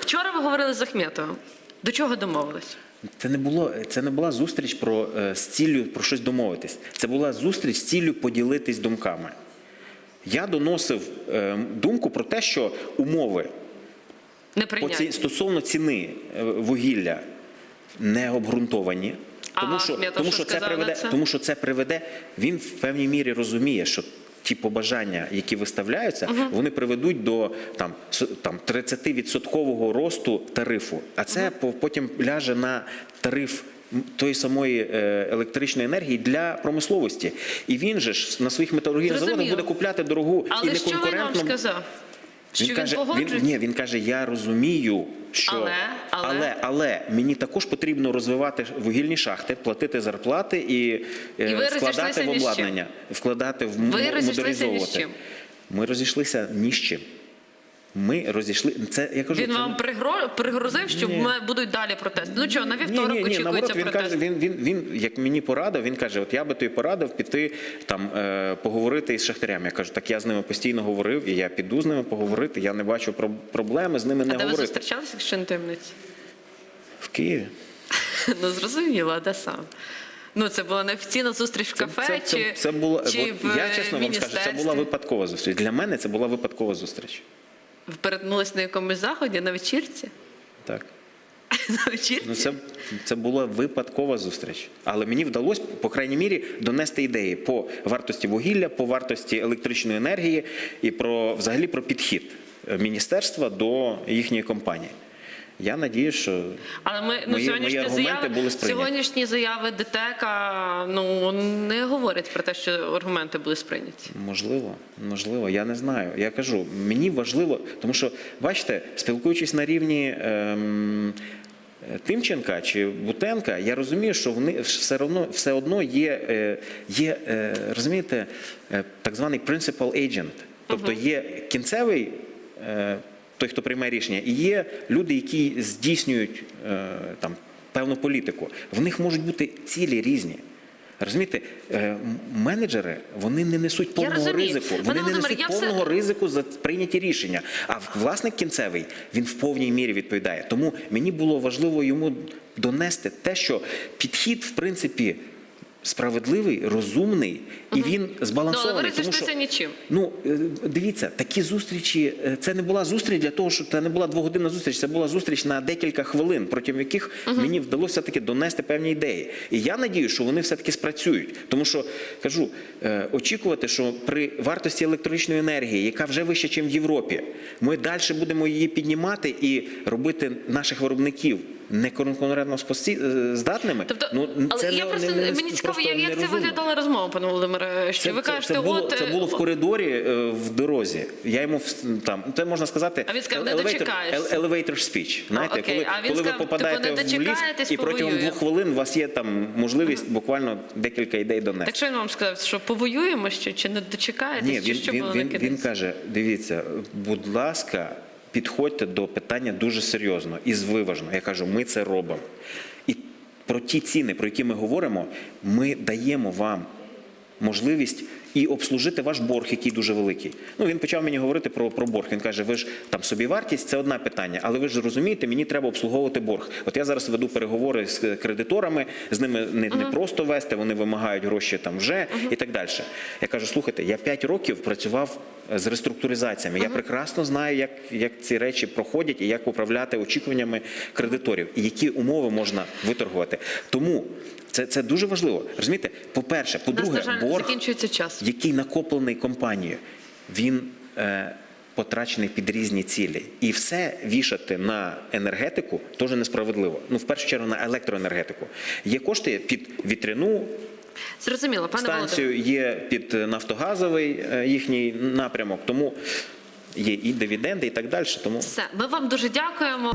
вчора ви говорили з Ахметовим. До чого домовились? Це не було це не була зустріч про е, з ціллю про щось домовитись. Це була зустріч з ціллю поділитись думками. Я доносив е, думку про те, що умови по прийняття. ці, стосовно ціни е, вугілля не обґрунтовані. А Тому що, тому, що що це приведе, це? тому що це приведе. Він в певній мірі розуміє, що ті побажання, які виставляються, вони приведуть до там, там 30% росту тарифу. А це по- потім ляже на тариф. Тої самої е, електричної енергії для промисловості, і він же ж на своїх металургійних заводах буде купляти дорогу і Але що він вам сказав? Що він він, каже, він, ні, він каже, я розумію, що Але, але? але, але мені також потрібно розвивати вугільні шахти, платити зарплати і, е, І ви вкладати в обладнання, вкладати в Ви розійшлися ні з модернізовувати. чим? Ми розійшлися ні з чим. Ми розійшли. Це я кажу, Він це вам пригрозив, що Ні. будуть далі протести. Ну чого, на вівторок ні, ні, очікується наоборот, він протест. каже, він, він, він, як мені порадив, він каже: от я би тобі порадив піти там е, поговорити із шахтарями. Я кажу, так я з ними постійно говорив, і я піду з ними поговорити. Я не бачу про- проблеми з ними а не де ви зустрічалися, якщо не таємниці? В Києві. Ну зрозуміло, а де сам? Ну, це була неофіційна зустріч в кафе це, це, чи, це була, чи от в я чесно вам скажу, це була випадкова зустріч. Для мене це була випадкова зустріч. Перетнулись на якомусь заході, на вечірці? Так. На вечірці? Ну це, це була випадкова зустріч. Але мені вдалося, по крайній мірі, донести ідеї по вартості вугілля, по вартості електричної енергії і про взагалі про підхід е, міністерства до їхньої компанії. Я надію, що Але ми ну, Мої- сьогоднішні мої аргументи заяви, були сприйняті. сьогоднішні заяви ДТЕКа ну не говорять про те, що аргументи були сприйняті. Можливо, можливо, я не знаю. Я кажу, мені важливо, тому що, бачите, спілкуючись на рівні. Ем, Тимченка чи Бутенка, я розумію, що вони все одно, все одно є, е, є е, розумієте, е, так званий principal agent. Тобто є кінцевий той, хто приймає рішення, і є люди, які здійснюють е, там певну політику. В них можуть бути цілі різні. Розумієте, е, менеджери вони не несуть повного ризику. Пане Вони не Володимире, несуть я все- повного ризику за прийняті рішення. А власник кінцевий він в повній мірі відповідає. Тому мені було важливо йому донести те, що підхід, в принципі, справедливий, розумний і він Ну, але збалансований. ви тому що нічим. Ну е, дивіться, такі зустрічі. е, Це не була зустріч для того, що це не була двогодинна зустріч. Це була зустріч на декілька хвилин, протягом яких мені вдалося таки донести певні ідеї. І я надію, що вони все таки спрацюють. Тому що кажу, е, очікувати, що при вартості електричної енергії, яка вже вища, ніж в Європі, ми далі будемо її піднімати і робити наших виробників неконкурентно е, здатними. Тобто, ну але це я не- просто не- не- мені цікаво, просто як, як це виглядала розмова, пане Володимире. Що Це, ви це- кажете, це, було, от це було в коридорі е, в дорозі. Я йому там, це можна сказати, А він сказав, не ele- elevator speech. Знаєте, коли, А коли ви попадаєте типу, в ліфт, дочекаєтесь, і протягом двох хвилин у вас є там можливість буквально декілька ідей донести. Так що він вам сказав, що повоюємо ще чи не дочекаєтесь, чи що було він, він, каже: дивіться, будь ласка, підходьте до питання дуже серйозно і звиважно. Я кажу, ми це робимо. І про ті ціни, про які ми говоримо, ми даємо вам можливість і обслужити ваш борг, який дуже великий. Ну він почав мені говорити про, про борг. Він каже: ви ж там собівартість це одне питання, але ви ж розумієте, мені треба обслуговувати борг. От я зараз веду переговори з кредиторами, з ними не, не просто вести, вони вимагають гроші там вже і так далі. Я кажу: слухайте, я 5 років працював з реструктуризаціями. Я прекрасно знаю, як, як ці речі проходять і як управляти очікуваннями кредиторів, і які умови можна виторгувати. Тому це, це дуже важливо. Розумієте, по-перше, по-друге, борг час. який накоплений компанією, він е, потрачений під різні цілі. І все вішати на енергетику теж несправедливо. Ну, в першу чергу, на електроенергетику. Є кошти під вітряну Зрозуміло, пане станцію, є під нафтогазовий е, їхній напрямок, тому є і дивіденди, і так далі. Тому Все, ми вам дуже дякуємо.